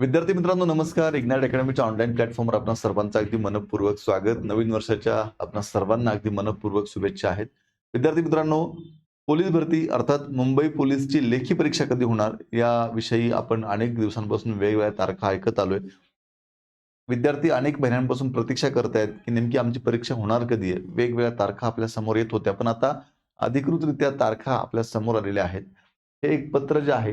विद्यार्थी मित्रांनो नमस्कार. इग्नाइट अकॅडमीच्या ऑनलाईन प्लॅटफॉर्मवर आपण सर्वांचं अगदी मनपूर्वक स्वागत. नवीन वर्षाच्या आपण सर्वांना अगदी मनपूर्वक शुभेच्छा आहेत. विद्यार्थी मित्रांनो पोलीस भरती अर्थात मुंबई पोलीसची लेखी परीक्षा कधी होणार याविषयी आपण अनेक दिवसांपासून वेगवेगळ्या तारखा ऐकत आलोय. विद्यार्थी अनेक महिन्यांपासून प्रतीक्षा करत आहेत की नेमकी आमची परीक्षा होणार कधी आहे? वेगवेगळ्या तारखा आपल्यासमोर येत होत्या पण आता अधिकृतरित्या तारखा आपल्यासमोर आलेल्या आहेत. हे एक पत्र जे आहे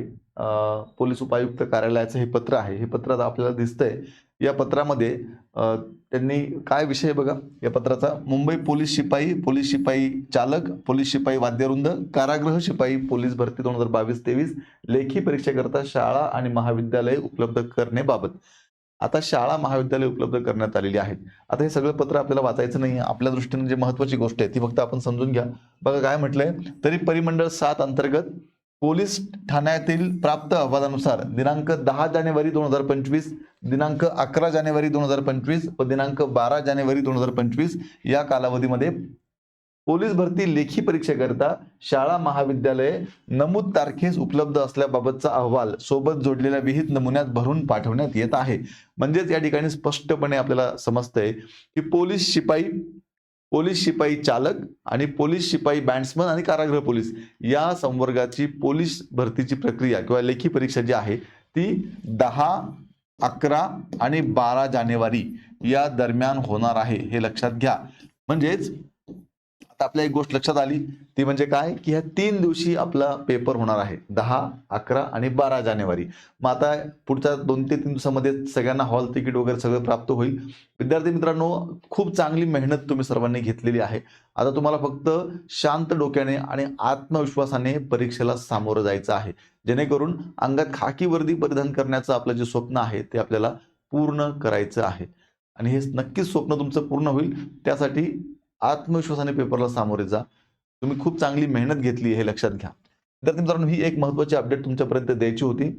पोलीस उपायुक्त कार्यालयाचं हे पत्र आहे. हे पत्र आता आपल्याला दिसतंय. या पत्रामध्ये त्यांनी काय विषय बघा? या पत्राचा मुंबई पोलीस शिपाई पोलीस शिपाई चालक पोलीस शिपाई वाद्यवृंद कारागृह शिपाई पोलीस भरती दोन हजार बावीस तेवीस लेखी परीक्षेकरता शाळा आणि महाविद्यालय उपलब्ध करण्याबाबत आता शाळा महाविद्यालय उपलब्ध करण्यात आलेली आहेत. आता हे सगळं पत्र आपल्याला वाचायचं नाही आपल्या दृष्टीने जे महत्वाची गोष्ट आहे ती फक्त आपण समजून घ्या. बघा काय म्हटलंय? तरी परिमंडळ सात अंतर्गत पोलीस ठाण्यातील प्राप्त अहवालानुसार दिनांक दहा जानेवारी दोन हजार पंचवीस दिनांक अकरा जानेवारी दोन हजार पंचवीस व दिनांक बारा जानेवारी दोन हजार पंचवीस या कालावधीमध्ये पोलीस भरती लेखी परीक्षेकरता शाळा महाविद्यालये नमूद तारखेस उपलब्ध असल्याबाबतचा अहवाल सोबत जोडलेल्या विहित नमुन्यात भरून पाठवण्यात येत आहे. म्हणजेच या ठिकाणी स्पष्टपणे आपल्याला समजतंय की पोलीस शिपाई पोलीस शिपाई चालक आणि पोलीस शिपाई बँड्समन आणि कारागृह पोलीस या संवर्गाची पोलीस भरतीची प्रक्रिया किंवा लेखी परीक्षा जी आहे ती दहा अकरा आणि बारा जानेवारी या दरम्यान होणार आहे हे लक्षात घ्या. म्हणजेच आता आपल्या एक गोष्ट लक्षात आली. ती म्हणजे काय? की ह्या तीन दिवशी आपला पेपर होणार आहे. दहा अकरा आणि बारा जानेवारी. मग आता पुढच्या दोन ते तीन दिवसामध्ये सगळ्यांना हॉल तिकीट वगैरे सगळं प्राप्त होईल. विद्यार्थी मित्रांनो खूप चांगली मेहनत तुम्ही सर्वांनी घेतलेली आहे. आता तुम्हाला फक्त शांत डोक्याने आणि आत्मविश्वासाने परीक्षेला सामोरं जायचं आहे. जेणेकरून अंगात खाकी वर्दी परिधान करण्याचं आपलं जे स्वप्न आहे ते आपल्याला पूर्ण करायचं आहे. आणि हे नक्कीच स्वप्न तुमचं पूर्ण होईल. त्यासाठी आत्मविश्वासाने पेपरला सामोरे जा. तुम्ही खूप चांगली मेहनत घेतली हे लक्षात घ्या. विद्यार्थी मित्रांनो ही एक महत्वाची अपडेट तुमच्यापर्यंत द्यायची होती.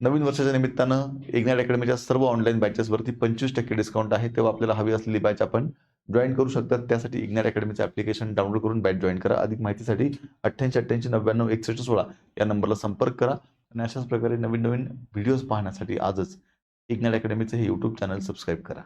नवीन वर्षाच्या निमित्तानं इग्नाइट अकॅडमीच्या सर्व ऑनलाईन बॅचेसवरती पंचवीस टक्के डिस्काउंट आहे. तेव्हा आपल्याला हवी असलेली बॅच आपण जॉईन करू शकतात त्यासाठी इग्नॅट अकॅडमीचं ॲप्लिकेशन डाउनलोड करून बॅच जॉईन करा. अधिक माहितीसाठी अठ्ठ्याऐंशी अठ्ठ्याऐंशी नव्याण्णव एकसष्ट सोळा या नंबरला संपर्क करा. आणि अशाच प्रकारे नवीन नवीन व्हिडिओज पाहण्यासाठी आजच इग्नॅट अकॅडमीचं हे यूट्यूब चॅनल सबस्क्राईब करा.